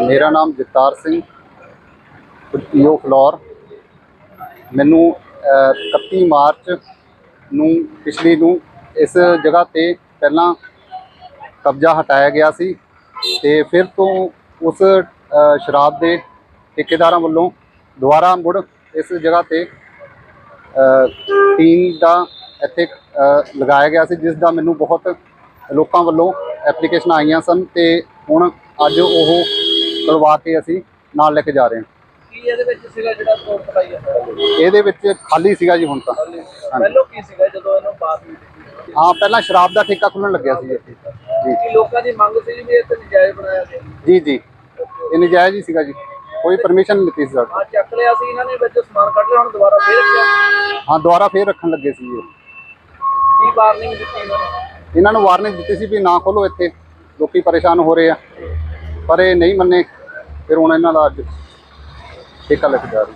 ਮੇਰਾ ਨਾਮ ਜਗਤਾਰ ਸਿੰਘ ਪੀਓ ਫਲੋਰ। ਮੈਨੂੰ ਅਹ, 31 ਮਾਰਚ ਨੂੰ ਪਿਛਲੀ ਨੂੰ ਇਸ ਜਗ੍ਹਾ ਤੇ ਪਹਿਲਾਂ ਕਬਜ਼ਾ ਹਟਾਇਆ ਗਿਆ ਸੀ ਤੇ ਫਿਰ ਤੋਂ ਉਸ ਸ਼ਰਾਬ ਦੇ ਠੇਕੇਦਾਰਾਂ ਵੱਲੋਂ ਦੁਬਾਰਾ ਮੁੜ ਇਸ ਜਗ੍ਹਾ ਤੇ ਅਹ, ਟੀਨ ਦਾ ਇੱਥੇ ਲਗਾਇਆ ਗਿਆ ਸੀ ਜਿਸ ਦਾ ਮੈਨੂੰ ਬਹੁਤ ਲੋਕਾਂ ਵੱਲੋਂ ਐਪਲੀਕੇਸ਼ਨ ਆਈਆਂ ਸਨ ਤੇ ਹੁਣ ਅੱਜ ਉਹ ਕਰਵਾ ਕੇ ਅਸੀਂ ਨਾਲ ਲੈ ਕੇ ਜਾ ਰਹੇ ਹਾਂ। ਕੀ ਇਹਦੇ ਵਿੱਚ ਸੀਗਾ ਜਿਹੜਾ ਤੋੜ ਪੜਾਈ ਹੈ ਇਹਦੇ ਵਿੱਚ ਖਾਲੀ ਸੀਗਾ ਜੀ ਹੁਣ ਤਾਂ। ਪਹਿਲਾਂ ਕੀ ਸੀਗਾ ਜਦੋਂ ਇਹਨੂੰ ਬਾਤ? ਹਾਂ ਪਹਿਲਾਂ ਸ਼ਰਾਬ ਦਾ ਠੇਕਾ ਖੁੱਲਣ ਲੱਗਿਆ ਸੀ ਇੱਥੇ ਜੀ। ਕੀ ਲੋਕਾਂ ਦੀ ਮੰਗ ਸੀ ਵੀ ਇਹ ਤੇ ਨਜਾਇਜ਼ ਬਣਾਇਆ ਗਿਆ? ਜੀ ਜੀ। ਇਹ ਨਜਾਇਜ਼ ਹੀ ਸੀਗਾ ਜੀ। ਕੋਈ ਪਰਮਿਸ਼ਨ ਨਹੀਂ ਦਿੱਤੀ ਸੀ ਸਾਡੀ। ਆ ਚੱਕ ਲਿਆ ਸੀ ਇਹਨਾਂ ਨੇ ਵਿੱਚ ਸਮਾਨ ਕੱਢ ਲਿਆ ਹੁਣ ਦੁਬਾਰਾ ਫੇਰ ਰੱਖਿਆ? ਹਾਂ ਦੁਬਾਰਾ ਫੇਰ ਰੱਖਣ ਲੱਗੇ ਸੀ ਇਹ ਕੀ ਵਾਰਨਿੰਗ ਦਿੱਤੀ ਇਹਨਾਂ ਨੇ? ਇਹਨਾਂ ਨੂੰ ਵਾਰਨਿੰਗ ਦਿੱਤੀ ਸੀ ਵੀ ਨਾ ਖੋਲੋ ਇੱਥੇ। ਲੋਕੀ ਪਰੇਸ਼ਾਨ ਹੋ ਰਹੇ ਆ। ਪਰ ਇਹ ਨਹੀਂ ਮੰਨੇ ਫਿਰ ਹੁਣ ਇਹਨਾਂ ਦਾ ਅੱਜ ਠੇਕਾ ਲੈ ਜਾ ਰਹੇ।